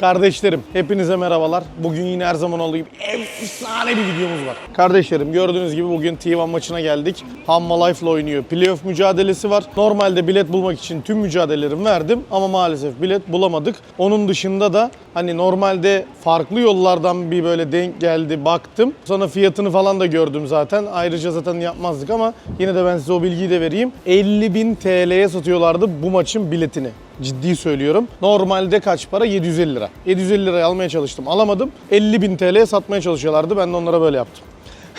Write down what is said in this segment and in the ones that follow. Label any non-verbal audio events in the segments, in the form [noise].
Kardeşlerim hepinize merhabalar. Bugün yine her zaman olduğu gibi efsane bir videomuz var. Kardeşlerim gördüğünüz gibi bugün T1 maçına geldik. Hamma Life'la oynuyor. Playoff mücadelesi var. Normalde bilet bulmak için tüm mücadelelerimi verdim ama maalesef bilet bulamadık. Onun dışında da hani normalde farklı yollardan bir böyle denk geldi baktım. Sonra fiyatını falan da gördüm zaten. Ayrıca zaten yapmazdık ama yine de ben size o bilgiyi de vereyim. 50.000 TL'ye satıyorlardı bu maçın biletini. Ciddi söylüyorum. Normalde kaç para? 750 lira. 750 liraya almaya çalıştım. Alamadım. 50.000 TL'ye satmaya çalışıyorlardı. Ben de onlara böyle yaptım.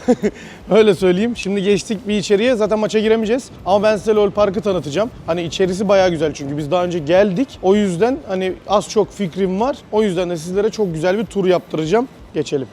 [laughs] Öyle söyleyeyim. Şimdi geçtik bir içeriye. Zaten maça giremeyeceğiz. Ama ben size LoL Park'ı tanıtacağım. Hani içerisi bayağı güzel çünkü biz daha önce geldik. O yüzden hani az çok fikrim var. O yüzden de sizlere çok güzel bir tur yaptıracağım. Geçelim.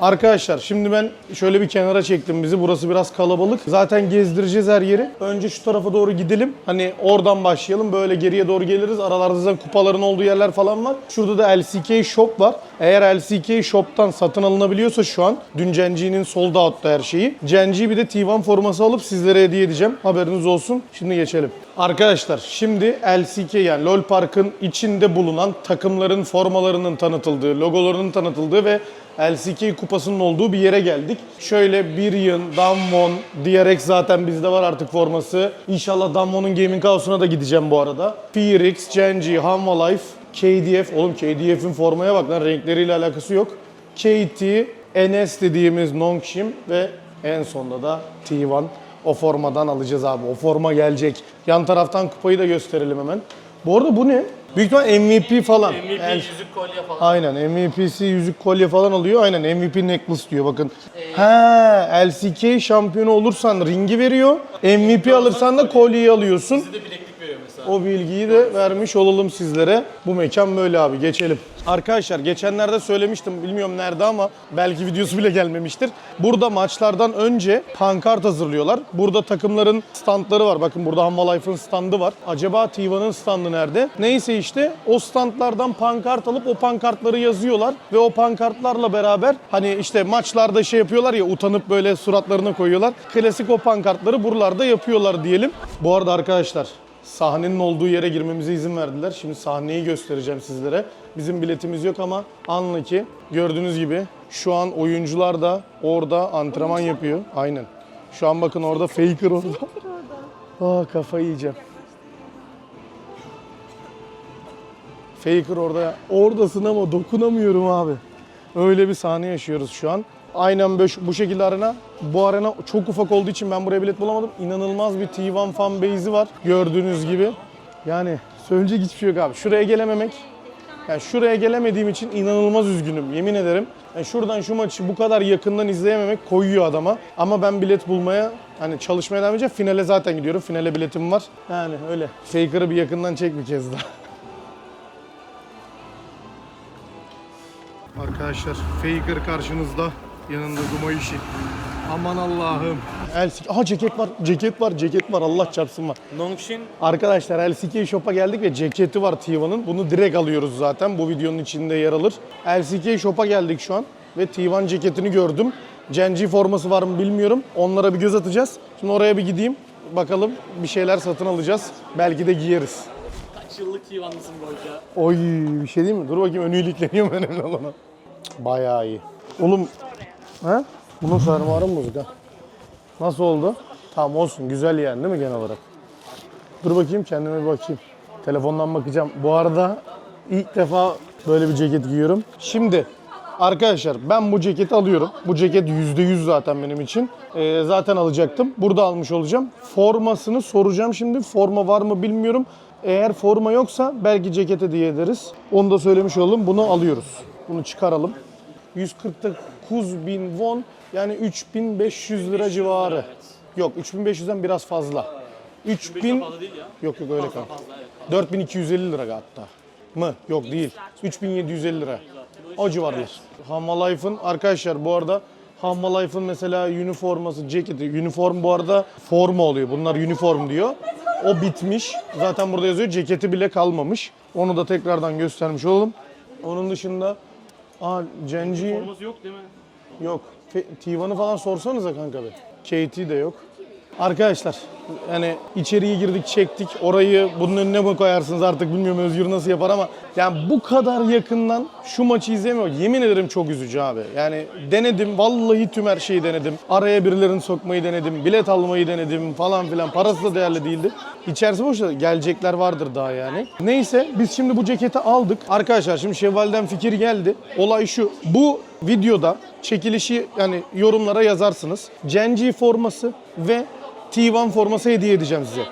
Arkadaşlar şimdi ben şöyle bir kenara çektim bizi. Burası biraz kalabalık. Zaten gezdireceğiz her yeri. Önce şu tarafa doğru gidelim. Hani oradan başlayalım. Böyle geriye doğru geliriz. Aralarda zaten kupaların olduğu yerler falan var. Şurada da LCK Shop var. Eğer LCK Shop'tan satın alınabiliyorsa şu an dün Cenci'nin sold out'ta her şeyi. Cenci bir de T1 forması alıp sizlere hediye edeceğim. Haberiniz olsun. Şimdi geçelim. Arkadaşlar şimdi LCK yani LoL Park'ın içinde bulunan takımların formalarının tanıtıldığı, logolarının tanıtıldığı ve LCK kupasının olduğu bir yere geldik. Şöyle Birion, Damwon, DRX zaten bizde var artık forması. İnşallah Damwon'un Gaming House'una da gideceğim bu arada. Phoenix, Genji, Hanwha KDF. Oğlum KDF'in formaya bak lan renkleriyle alakası yok. KT, NS dediğimiz Nongshim ve en sonunda da T1. O formadan alacağız abi. O forma gelecek. Yan taraftan kupayı da gösterelim hemen. Bu arada bu ne? Büyük ihtimal MVP falan. MVP Yani- yüzük kolye falan. Aynen MVP'si yüzük kolye falan alıyor. Aynen MVP necklace diyor bakın. Ha LCK şampiyonu olursan ringi veriyor. MVP alırsan da kolyeyi alıyorsun. O bilgiyi de vermiş olalım sizlere. Bu mekan böyle abi geçelim. Arkadaşlar geçenlerde söylemiştim bilmiyorum nerede ama belki videosu bile gelmemiştir. Burada maçlardan önce pankart hazırlıyorlar. Burada takımların standları var. Bakın burada Hanwha Life'ın standı var. Acaba T1'ın standı nerede? Neyse işte o standlardan pankart alıp o pankartları yazıyorlar ve o pankartlarla beraber hani işte maçlarda şey yapıyorlar ya utanıp böyle suratlarına koyuyorlar. Klasik o pankartları buralarda yapıyorlar diyelim. Bu arada arkadaşlar Sahnenin olduğu yere girmemize izin verdiler. Şimdi sahneyi göstereceğim sizlere. Bizim biletimiz yok ama anla ki gördüğünüz gibi şu an oyuncular da orada antrenman yapıyor. Aynen. Şu an bakın orada Faker orada. Aa kafayı yiyeceğim. Faker orada. Oradasın ama dokunamıyorum abi. Öyle bir sahne yaşıyoruz şu an. Aynen bu şekilde arena. Bu arena çok ufak olduğu için ben buraya bilet bulamadım. İnanılmaz bir T1 fan base'i var gördüğünüz gibi. Yani söyleyecek hiçbir şey yok abi. Şuraya gelememek, yani şuraya gelemediğim için inanılmaz üzgünüm yemin ederim. Yani şuradan şu maçı bu kadar yakından izleyememek koyuyor adama. Ama ben bilet bulmaya hani çalışmaya devam edeceğim. Finale zaten gidiyorum. Finale biletim var. Yani öyle. Faker'ı bir yakından çek bir kez daha. [laughs] Arkadaşlar Faker karşınızda. Yanında Gumayushi. Aman Allah'ım. LCK. Aha ceket var. Ceket var. Ceket var. Allah çarpsın var. Nongshim Arkadaşlar LCK Shop'a geldik ve ceketi var T1'ın. Bunu direkt alıyoruz zaten. Bu videonun içinde yer alır. LCK Shop'a geldik şu an ve T1 ceketini gördüm. Genji forması var mı bilmiyorum. Onlara bir göz atacağız. Şimdi oraya bir gideyim. Bakalım bir şeyler satın alacağız. Belki de giyeriz. kaç yıllık T1'lısın Boyca? Oy bir şey değil mi? Dur bakayım önü ilikleniyor mu önemli olana. Bayağı iyi. Oğlum He? Bunun fermuarı mı bozuk ha? Nasıl oldu? Tamam olsun. Güzel yani değil mi genel olarak? Dur bakayım kendime bir bakayım. Telefondan bakacağım. Bu arada ilk defa böyle bir ceket giyiyorum. Şimdi Arkadaşlar ben bu ceketi alıyorum. Bu ceket %100 zaten benim için. Ee, zaten alacaktım. Burada almış olacağım. Formasını soracağım şimdi. Forma var mı bilmiyorum. Eğer forma yoksa belki cekete diye ederiz. Onu da söylemiş olalım. Bunu alıyoruz. Bunu çıkaralım. 140'lık 9000 won yani 3500 lira civarı. Yok 3500'den biraz fazla. 3000. Yok yok öyle kal. 4250 lira hatta. Mı? Yok değil. 3750 lira. O civarlar. Evet. Hamalife'ın arkadaşlar bu arada Hamalife'ın mesela üniforması, ceketi, üniform bu arada forma oluyor. Bunlar üniform diyor. O bitmiş. Zaten burada yazıyor ceketi bile kalmamış. Onu da tekrardan göstermiş olalım. Onun dışında Aa, Cenci Forması yok değil mi? yok. Fe- Tivan'ı falan sorsanıza kanka be. KT de yok. Arkadaşlar yani içeriye girdik çektik orayı bunun önüne mi koyarsınız artık bilmiyorum Özgür nasıl yapar ama yani bu kadar yakından şu maçı izlemiyor. Yemin ederim çok üzücü abi. Yani denedim vallahi tüm her şeyi denedim. Araya birilerini sokmayı denedim. Bilet almayı denedim falan filan. Parası da değerli değildi. İçerisi boş da gelecekler vardır daha yani. Neyse biz şimdi bu ceketi aldık. Arkadaşlar şimdi Şevval'den fikir geldi. Olay şu. Bu videoda çekilişi yani yorumlara yazarsınız. Genji forması ve T1 forması hediye edeceğim size.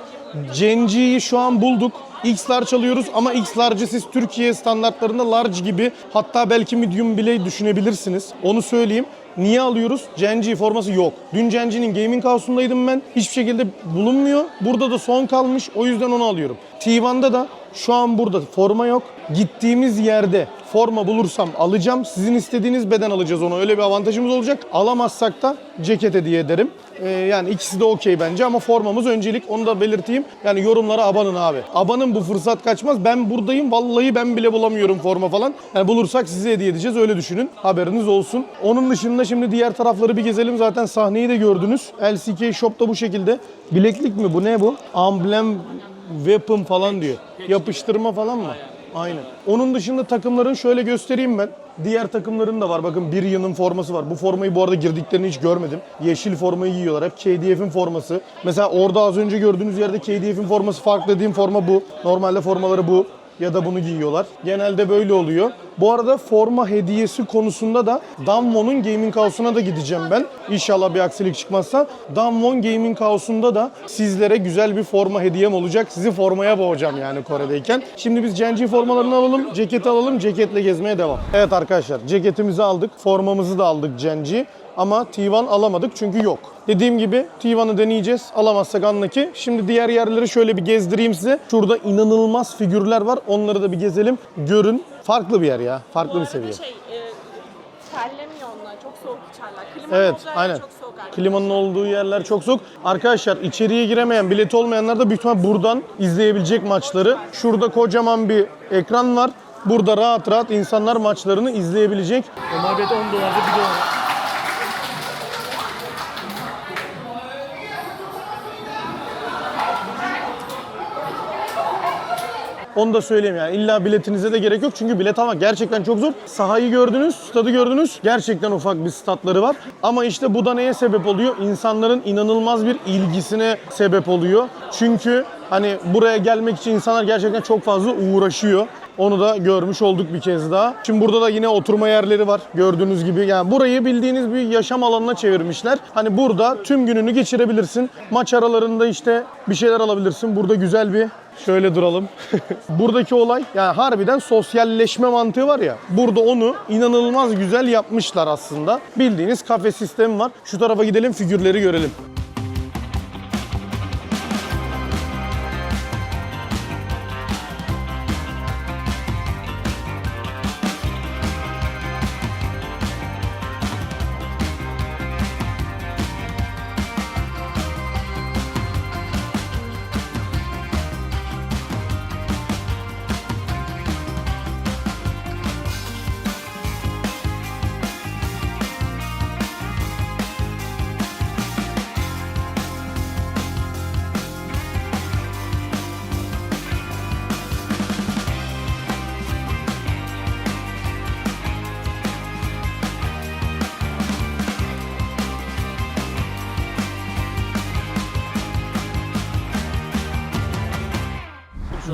Genji'yi şu an bulduk. X large alıyoruz ama X large'ı siz Türkiye standartlarında large gibi hatta belki medium bile düşünebilirsiniz. Onu söyleyeyim. Niye alıyoruz? Genji forması yok. Dün Genji'nin gaming house'undaydım ben. Hiçbir şekilde bulunmuyor. Burada da son kalmış. O yüzden onu alıyorum. T1'da da şu an burada forma yok. Gittiğimiz yerde forma bulursam alacağım. Sizin istediğiniz beden alacağız onu. Öyle bir avantajımız olacak. Alamazsak da ceket hediye ederim. Ee, yani ikisi de okey bence ama formamız öncelik. Onu da belirteyim. Yani yorumlara abanın abi. Abanın bu fırsat kaçmaz. Ben buradayım. Vallahi ben bile bulamıyorum forma falan. Yani bulursak size hediye edeceğiz. Öyle düşünün. Haberiniz olsun. Onun dışında şimdi diğer tarafları bir gezelim. Zaten sahneyi de gördünüz. LCK Shop'ta bu şekilde. Bileklik mi bu? Ne bu? Amblem weapon falan diyor. Yapıştırma falan mı? Aynen. Onun dışında takımların şöyle göstereyim ben. Diğer takımların da var. Bakın bir yılın forması var. Bu formayı bu arada girdiklerini hiç görmedim. Yeşil formayı giyiyorlar. Hep KDF'in forması. Mesela orada az önce gördüğünüz yerde KDF'in forması farklı dediğim forma bu. Normalde formaları bu ya da bunu giyiyorlar. Genelde böyle oluyor. Bu arada forma hediyesi konusunda da Damwon'un Gaming House'una da gideceğim ben. İnşallah bir aksilik çıkmazsa. Damwon Gaming House'unda da sizlere güzel bir forma hediyem olacak. Sizi formaya boğacağım yani Kore'deyken. Şimdi biz Genji formalarını alalım, ceketi alalım, ceketle gezmeye devam. Evet arkadaşlar, ceketimizi aldık, formamızı da aldık Genji. Ama T1 alamadık çünkü yok. Dediğim gibi T1'ı deneyeceğiz. Alamazsak anla ki. Şimdi diğer yerleri şöyle bir gezdireyim size. Şurada inanılmaz figürler var. Onları da bir gezelim. Görün. Farklı bir yer ya. Farklı bir seviye. şey, e, terlemiyor onlar. Çok soğuk içerler. Klimanın Evet, aynen. Çok soğuk arkadaşlar. Klimanın olduğu yerler çok soğuk. Arkadaşlar içeriye giremeyen, bileti olmayanlar da büyük ihtimal buradan izleyebilecek maçları. Şurada kocaman bir ekran var. Burada rahat rahat insanlar maçlarını izleyebilecek. Ömer Bey'de 10 dolarda bir dolar. Onu da söyleyeyim yani. İlla biletinize de gerek yok. Çünkü bilet almak gerçekten çok zor. Sahayı gördünüz, stadı gördünüz. Gerçekten ufak bir statları var. Ama işte bu da neye sebep oluyor? İnsanların inanılmaz bir ilgisine sebep oluyor. Çünkü hani buraya gelmek için insanlar gerçekten çok fazla uğraşıyor. Onu da görmüş olduk bir kez daha. Şimdi burada da yine oturma yerleri var gördüğünüz gibi. Yani burayı bildiğiniz bir yaşam alanına çevirmişler. Hani burada tüm gününü geçirebilirsin. Maç aralarında işte bir şeyler alabilirsin. Burada güzel bir Şöyle duralım. [laughs] Buradaki olay yani harbiden sosyalleşme mantığı var ya. Burada onu inanılmaz güzel yapmışlar aslında. Bildiğiniz kafe sistemi var. Şu tarafa gidelim figürleri görelim.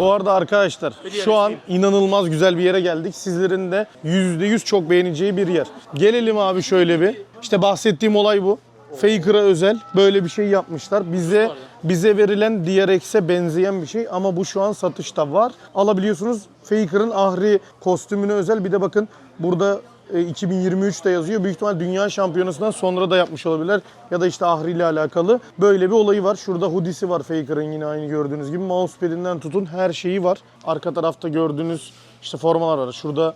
Bu arada arkadaşlar şu an inanılmaz güzel bir yere geldik. Sizlerin de %100 çok beğeneceği bir yer. Gelelim abi şöyle bir. İşte bahsettiğim olay bu. Faker'a özel böyle bir şey yapmışlar. Bize bize verilen DRX'e benzeyen bir şey ama bu şu an satışta var. Alabiliyorsunuz. Faker'ın Ahri kostümüne özel. Bir de bakın burada 2023'te yazıyor. Büyük ihtimal Dünya Şampiyonası'ndan sonra da yapmış olabilirler. Ya da işte Ahri ile alakalı. Böyle bir olayı var. Şurada hoodie'si var Faker'ın yine aynı gördüğünüz gibi. Mousepad'inden tutun her şeyi var. Arka tarafta gördüğünüz işte formalar var. Şurada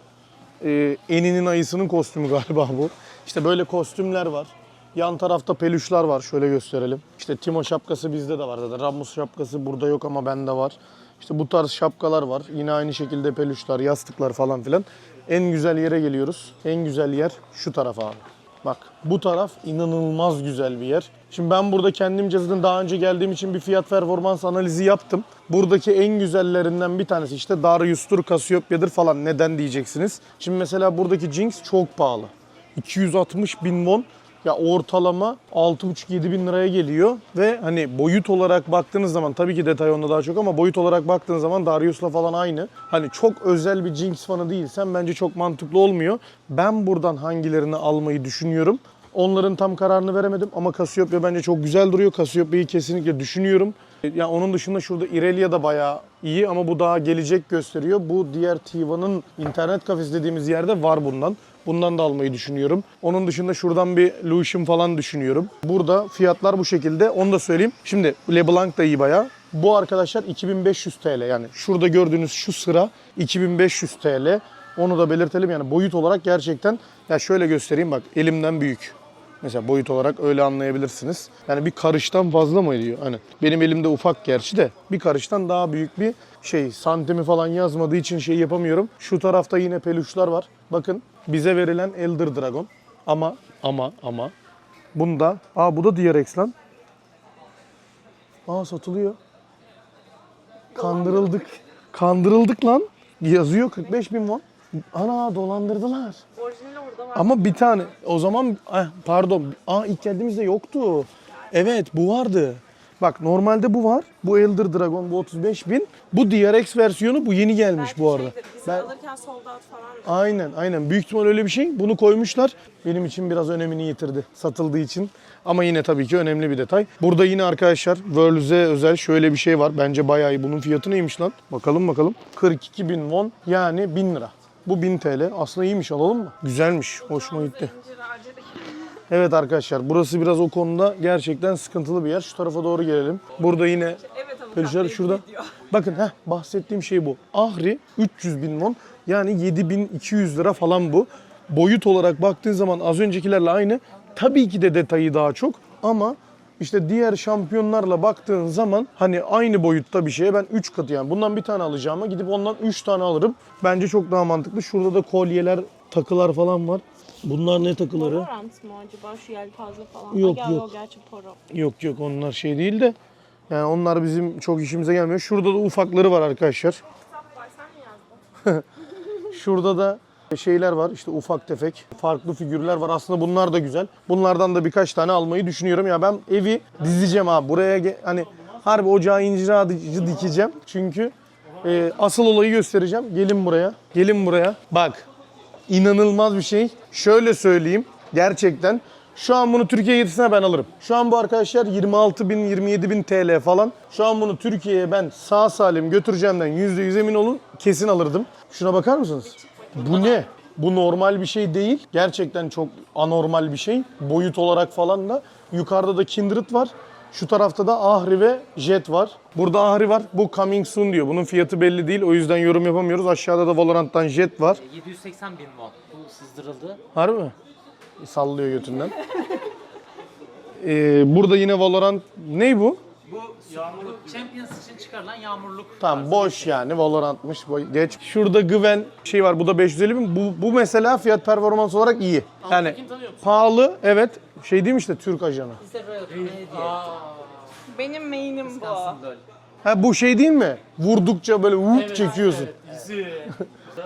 e, eninin ayısının kostümü galiba bu. İşte böyle kostümler var. Yan tarafta peluşlar var. Şöyle gösterelim. İşte Timo şapkası bizde de var zaten. Ramos şapkası burada yok ama bende var. İşte bu tarz şapkalar var. Yine aynı şekilde peluşlar, yastıklar falan filan. En güzel yere geliyoruz. En güzel yer şu taraf abi. Bak bu taraf inanılmaz güzel bir yer. Şimdi ben burada kendimce zaten daha önce geldiğim için bir fiyat performans analizi yaptım. Buradaki en güzellerinden bir tanesi işte Darius'tur, Cassiopea'dır falan. Neden diyeceksiniz? Şimdi mesela buradaki Jinx çok pahalı. 260 bin won ya ortalama 6,5-7 bin liraya geliyor ve hani boyut olarak baktığınız zaman tabii ki detay onda daha çok ama boyut olarak baktığınız zaman Darius'la falan aynı. Hani çok özel bir Jinx fanı değilsen bence çok mantıklı olmuyor. Ben buradan hangilerini almayı düşünüyorum. Onların tam kararını veremedim ama Cassiopeia bence çok güzel duruyor. Cassiopeia'yı kesinlikle düşünüyorum. Ya onun dışında şurada Irelia da bayağı iyi ama bu daha gelecek gösteriyor. Bu diğer Tiva'nın internet kafesi dediğimiz yerde var bundan. Bundan da almayı düşünüyorum. Onun dışında şuradan bir Lucian falan düşünüyorum. Burada fiyatlar bu şekilde. Onu da söyleyeyim. Şimdi LeBlanc da iyi bayağı. Bu arkadaşlar 2500 TL. Yani şurada gördüğünüz şu sıra 2500 TL. Onu da belirtelim. Yani boyut olarak gerçekten ya şöyle göstereyim bak elimden büyük. Mesela boyut olarak öyle anlayabilirsiniz. Yani bir karıştan fazla mı ediyor? Hani benim elimde ufak gerçi de bir karıştan daha büyük bir şey. Santimi falan yazmadığı için şey yapamıyorum. Şu tarafta yine peluşlar var. Bakın bize verilen Elder Dragon. Ama ama ama bunda aa bu da DRX lan. Aa satılıyor. Kandırıldık. Kandırıldık lan. Yazıyor 45 bin won. Ana dolandırdılar. Orijinali orada var. Ama bir tane. O zaman eh, pardon. Aa ilk geldiğimizde yoktu. Evet bu vardı. Bak normalde bu var. Bu Elder Dragon bu 35 bin. Bu DRX versiyonu bu yeni gelmiş Belki bu arada. şeydir, Biz Ben- alırken sold out falan. Aynen aynen. Büyük ihtimal öyle bir şey. Bunu koymuşlar. Benim için biraz önemini yitirdi satıldığı için. Ama yine tabii ki önemli bir detay. Burada yine arkadaşlar Worlds'e özel şöyle bir şey var. Bence bayağı iyi. Bunun fiyatı neymiş lan? Bakalım bakalım. 42 bin won yani 1000 lira. Bu 1000 TL. Aslında iyiymiş alalım mı? Güzelmiş. Hoşuma gitti. Evet arkadaşlar burası biraz o konuda gerçekten sıkıntılı bir yer. Şu tarafa doğru gelelim. Burada yine bey şurada. Bakın heh, bahsettiğim şey bu. Ahri 300 bin won yani 7200 lira falan bu. Boyut olarak baktığın zaman az öncekilerle aynı. Tabii ki de detayı daha çok ama işte diğer şampiyonlarla baktığın zaman hani aynı boyutta bir şeye ben 3 katı yani bundan bir tane alacağıma gidip ondan 3 tane alırım. Bence çok daha mantıklı. Şurada da kolyeler, takılar falan var. Bunlar ne takıları? Valorant mı acaba şu yelpaze falan? Yok, Aga, yok. O gerçi poro. Yok yok onlar şey değil de yani onlar bizim çok işimize gelmiyor. Şurada da ufakları var arkadaşlar. [laughs] Şurada da şeyler var işte ufak tefek farklı figürler var. Aslında bunlar da güzel. Bunlardan da birkaç tane almayı düşünüyorum. Ya ben evi dizeceğim abi. Buraya hani harbi ocağı incir ağacı dikeceğim. Çünkü e, asıl olayı göstereceğim. Gelin buraya. Gelin buraya. Bak inanılmaz bir şey. Şöyle söyleyeyim. Gerçekten şu an bunu Türkiye'ye getirse ben alırım. Şu an bu arkadaşlar 26 bin, 27 bin TL falan. Şu an bunu Türkiye'ye ben sağ salim götüreceğimden %100 emin olun kesin alırdım. Şuna bakar mısınız? Bu ne? Bu normal bir şey değil. Gerçekten çok anormal bir şey. Boyut olarak falan da. Yukarıda da Kindred var. Şu tarafta da Ahri ve Jet var. Burada Ahri var. Bu coming soon diyor. Bunun fiyatı belli değil. O yüzden yorum yapamıyoruz. Aşağıda da Valorant'tan Jet var. 780 bin won. Bu sızdırıldı. Harbi mi? Sallıyor götünden. Ee, [laughs] burada yine Valorant... Ney bu? Bu yağmurluk Champions için çıkarılan yağmurluk. Tamam boş yani Valorant'mış. boy- Geç. Şurada Gwen şey var. Bu da 550 bin. Bu, bu mesela fiyat performans olarak iyi. Yani Alttaki tanıyor musun? pahalı evet. Şey değil mi işte Türk ajanı. Benim main'im bu. Ha bu şey değil mi? Vurdukça böyle vup çekiyorsun.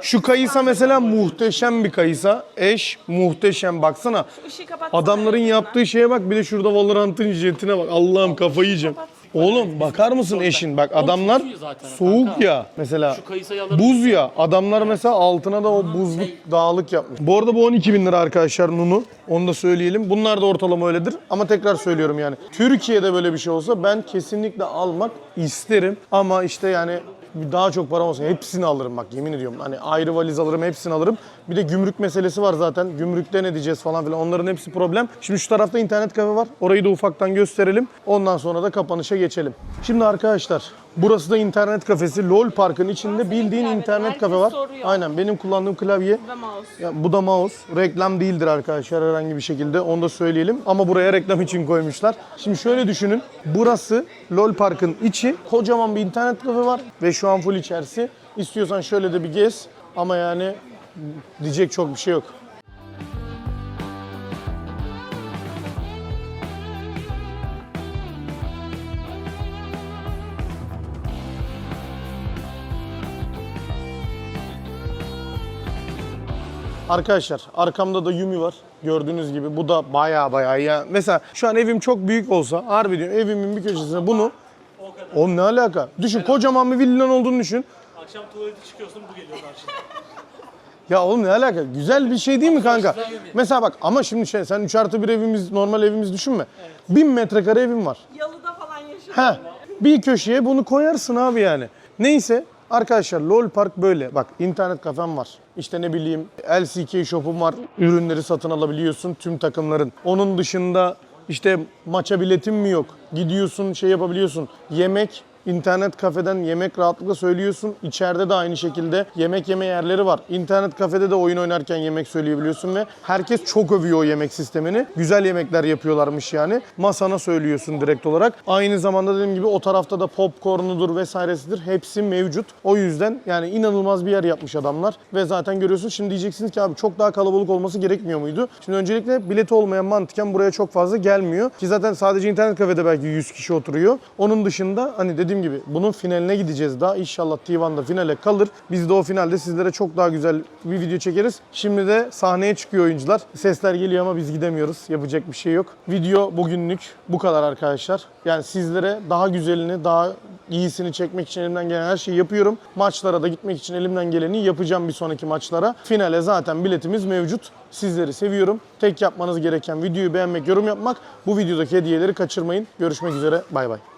Şu kayısa mesela muhteşem bir kayısa. Eş muhteşem baksana. Kapatsana. Adamların yaptığı şeye bak bir de şurada Valorant'ın jetine bak. Allah'ım kafayı yiyeceğim. Oğlum bakar mısın eşin? Bak adamlar tutuyor zaten soğuk kanka. ya. Mesela Şu kayısayı alırım. buz ya. Adamlar mesela altına da o buzluk dağlık yapmış. Bu arada bu 12 bin lira arkadaşlar Nunu. Onu da söyleyelim. Bunlar da ortalama öyledir. Ama tekrar söylüyorum yani. Türkiye'de böyle bir şey olsa ben kesinlikle almak isterim. Ama işte yani daha çok param olsa hepsini alırım bak yemin ediyorum. Hani ayrı valiz alırım hepsini alırım. Bir de gümrük meselesi var zaten. Gümrükte ne diyeceğiz falan filan. Onların hepsi problem. Şimdi şu tarafta internet kafe var. Orayı da ufaktan gösterelim. Ondan sonra da kapanışa geçelim. Şimdi arkadaşlar Burası da internet kafesi. LOL Park'ın içinde bildiğin internet Herkes kafe var. soruyor. Aynen benim kullandığım klavye. Ve mouse. Ya bu da mouse. Reklam değildir arkadaşlar herhangi bir şekilde. Onu da söyleyelim. Ama buraya reklam için koymuşlar. Şimdi şöyle düşünün. Burası LOL Park'ın içi. Kocaman bir internet kafe var. Ve şu an full içerisi. İstiyorsan şöyle de bir gez. Ama yani diyecek çok bir şey yok. Arkadaşlar arkamda da Yumi var. Gördüğünüz gibi bu da baya baya ya. Mesela şu an evim çok büyük olsa harbi diyorum evimin bir köşesine bunu o ne alaka? Düşün kocaman bir villan olduğunu düşün. Akşam tuvalete çıkıyorsun bu geliyor karşına. Ya oğlum ne alaka? Güzel bir şey değil mi kanka? Mesela bak ama şimdi şey sen 3 artı bir evimiz normal evimiz düşünme. 1000 metrekare evim var. Yalıda falan yaşıyor. Heh, bir köşeye bunu koyarsın abi yani. Neyse arkadaşlar LOL Park böyle. Bak internet kafem var. İşte ne bileyim LCK shop'um var. Ürünleri satın alabiliyorsun tüm takımların. Onun dışında işte maça biletim mi yok? Gidiyorsun şey yapabiliyorsun. Yemek İnternet kafeden yemek rahatlıkla söylüyorsun. İçeride de aynı şekilde yemek yeme yerleri var. İnternet kafede de oyun oynarken yemek söyleyebiliyorsun ve herkes çok övüyor o yemek sistemini. Güzel yemekler yapıyorlarmış yani. Masana söylüyorsun direkt olarak. Aynı zamanda dediğim gibi o tarafta da popcornudur vesairesidir. Hepsi mevcut. O yüzden yani inanılmaz bir yer yapmış adamlar. Ve zaten görüyorsun şimdi diyeceksiniz ki abi çok daha kalabalık olması gerekmiyor muydu? Şimdi öncelikle bileti olmayan mantıken buraya çok fazla gelmiyor. Ki zaten sadece internet kafede belki 100 kişi oturuyor. Onun dışında hani dediğim gibi bunun finaline gideceğiz daha. İnşallah T1'da finale kalır. Biz de o finalde sizlere çok daha güzel bir video çekeriz. Şimdi de sahneye çıkıyor oyuncular. Sesler geliyor ama biz gidemiyoruz. Yapacak bir şey yok. Video bugünlük bu kadar arkadaşlar. Yani sizlere daha güzelini, daha iyisini çekmek için elimden gelen her şeyi yapıyorum. Maçlara da gitmek için elimden geleni yapacağım bir sonraki maçlara. Finale zaten biletimiz mevcut. Sizleri seviyorum. Tek yapmanız gereken videoyu beğenmek, yorum yapmak. Bu videodaki hediyeleri kaçırmayın. Görüşmek üzere. Bay bay.